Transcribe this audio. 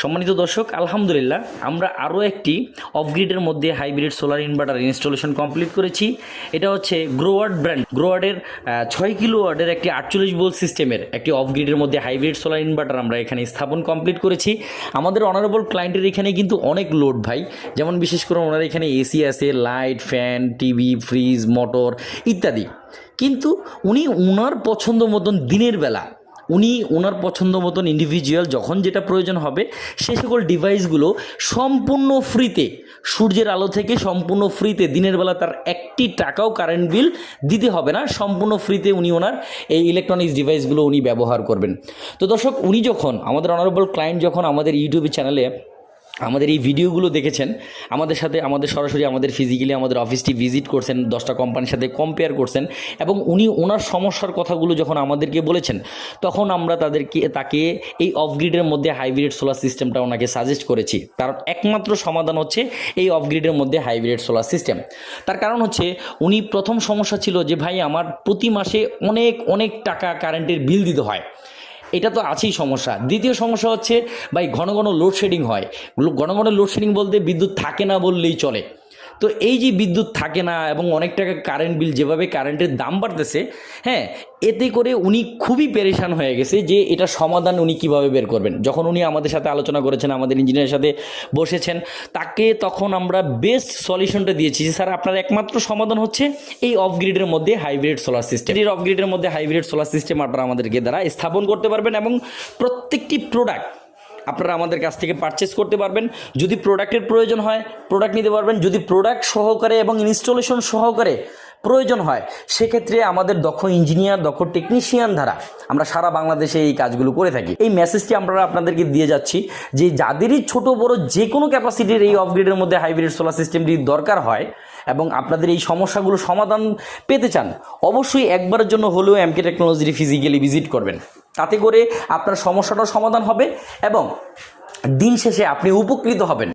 সম্মানিত দর্শক, আলহামদুলিল্লাহ আমরা আরও একটি অফগ্রিডের মধ্যে hybrid solar inverter installation complete করেছি। এটা হচ্ছে গ্রোয়ার্ড ব্র্যান্ড গ্রোয়ার্ডের ছয় কিলো ওয়ার্ডের একটি আটচল্লিশ বোল সিস্টেমের একটি অফগ্রিডের মধ্যে হাইব্রিড সোলার ইনভার্টার আমরা এখানে স্থাপন কমপ্লিট করেছি। আমাদের অনারেবল ক্লায়েন্টের এখানে কিন্তু অনেক লোড ভাই। যেমন বিশেষ করে ওনার এখানে এসি আছে light fan TV fridge motor ইত্যাদি। কিন্তু উনি ওনার পছন্দ মতন দিনের বেলা উনি ওনার পছন্দ মতন ইন্ডিভিজুয়াল যখন যেটা প্রয়োজন হবে, সে সকল ডিভাইসগুলো সম্পূর্ণ ফ্রিতে সূর্যের আলো থেকে সম্পূর্ণ ফ্রিতে দিনের বেলা তার একটি টাকাও কারেন্ট বিল দিতে হবে না, সম্পূর্ণ ফ্রিতে উনি ওনার এই ইলেকট্রনিক্স ডিভাইসগুলো উনি ব্যবহার করবেন। তো দর্শক, উনি যখন, আমাদের অনারেবল ক্লায়েন্ট যখন আমাদের ইউটিউব চ্যানেলে আমাদের এই ভিডিওগুলো দেখেছেন, আমাদের সাথে, আমাদের সরাসরি আমাদের ফিজিক্যালি আমাদের অফিসটি ভিজিট করছেন, দশটা কোম্পানির সাথে কম্পেয়ার করছেন এবং উনি ওনার সমস্যার কথাগুলো যখন আমাদেরকে বলেছেন, তখন আমরা তাদেরকে, তাকে এই অফগ্রিডের মধ্যে হাইব্রিড সোলার সিস্টেমটা ওনাকে সাজেস্ট করেছি। কারণ একমাত্র সমাধান হচ্ছে এই অফগ্রিডের মধ্যে হাইব্রিড সোলার সিস্টেম তার কারণ হচ্ছে, উনি প্রথম সমস্যা ছিল যে ভাই, আমার প্রতি মাসে অনেক অনেক টাকা কারেন্টের বিল দিতে হয়। এটা তো আছেই সমস্যা। দ্বিতীয় সমস্যা হচ্ছে, ভাই, ঘন ঘন লোডশেডিং হয়। ঘন ঘন লোডশেডিং বলতে বিদ্যুৎ থাকে না বললেই চলে। তো এই যে বিদ্যুৎ থাকে না এবং অনেক টাকা কারেন্ট বিল যেভাবে কারেন্টের দাম বাড়তেছে হ্যাঁ এতে করে উনি খুবই পেরেশান হয়ে গেছে যে এটা সমাধান উনি কীভাবে বের করবেন। যখন উনি আমাদের সাথে আলোচনা করেছেন, আমাদের ইঞ্জিনিয়ারের সাথে বসেছেন, তাকে তখন আমরা বেস্ট সলিউশনটা দিয়েছি যে, স্যার, আপনার একমাত্র সমাধান হচ্ছে এই অফ গ্রিডের মধ্যে হাইব্রিড সোলার সিস্টেম এই অফ মধ্যে হাইব্রিড সোলার সিস্টেম আপনারা আমাদেরকে দ্বারা স্থাপন করতে পারবেন এবং প্রত্যেকটি প্রোডাক্ট আপনারা আমাদের কাছ থেকে পারচেস করতে পারবেন। যদি প্রোডাক্টের প্রয়োজন হয় প্রোডাক্ট নিতে পারবেন। যদি প্রোডাক্ট সহকারে এবং ইনস্টলেশন সহকারে প্রয়োজন হয়, সেক্ষেত্রে আমাদের দক্ষ ইঞ্জিনিয়ার, দক্ষ টেকনিশিয়ান দ্বারা আমরা সারা বাংলাদেশে এই কাজগুলো করে থাকি। এই মেসেজটি আমরা আপনাদেরকে দিয়ে যাচ্ছি যে যাদেরই ছোট, বড় যে কোনো ক্যাপাসিটির এই অফগ্রিডের মধ্যে হাইব্রিড সোলার সিস্টেমটি দরকার হয় এবং আপনাদের এই সমস্যাগুলো সমাধান পেতে চান, অবশ্যই একবারের জন্য হলেও এমকে টেকনোলজি ফিজিক্যালি ভিজিট করবেন। তাতে করে আপনার সমস্যাটার সমাধান হবে এবং দিন শেষে আপনি উপকৃত হবেন।